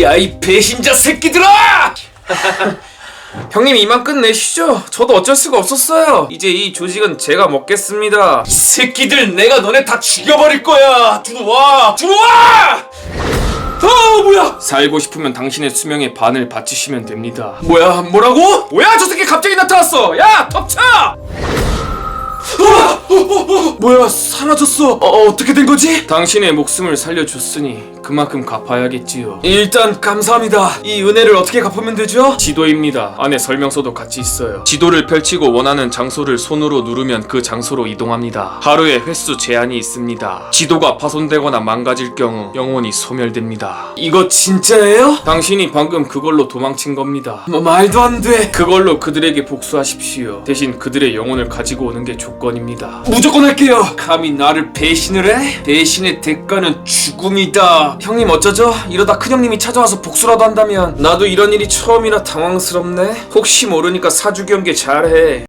야 이 배신자 새끼들아! 형님 이만 끝내시죠. 저도 어쩔 수가 없었어요. 이제 이 조직은 제가 먹겠습니다. 이 새끼들 내가 너네 다 죽여버릴 거야. 들어와, 들어와! 아 뭐야? 살고 싶으면 당신의 수명의 반을 바치시면 됩니다. 뭐야? 뭐라고? 뭐야? 저 새끼 갑자기 나타났어. 야, 덮쳐! 아! 어, 어, 어, 뭐야 사라졌어. 어, 어떻게 된 거지? 당신의 목숨을 살려줬으니 그만큼 갚아야겠지요. 일단 감사합니다. 이 은혜를 어떻게 갚으면 되죠? 지도입니다. 안에 설명서도 같이 있어요. 지도를 펼치고 원하는 장소를 손으로 누르면 그 장소로 이동합니다. 하루에 횟수 제한이 있습니다. 지도가 파손되거나 망가질 경우 영혼이 소멸됩니다. 이거 진짜예요? 당신이 방금 그걸로 도망친 겁니다. 뭐, 말도 안 돼. 그걸로 그들에게 복수하십시오. 대신 그들의 영혼을 가지고 오는 게 조건입니다. 무조건 할게요. 감히 나를 배신을 해? 배신의 대가는 죽음이다 형님 어쩌죠? 이러다 큰형님이 찾아와서 복수라도 한다면 나도 이런 일이 처음이라 당황스럽네 혹시 모르니까 사주경계 잘해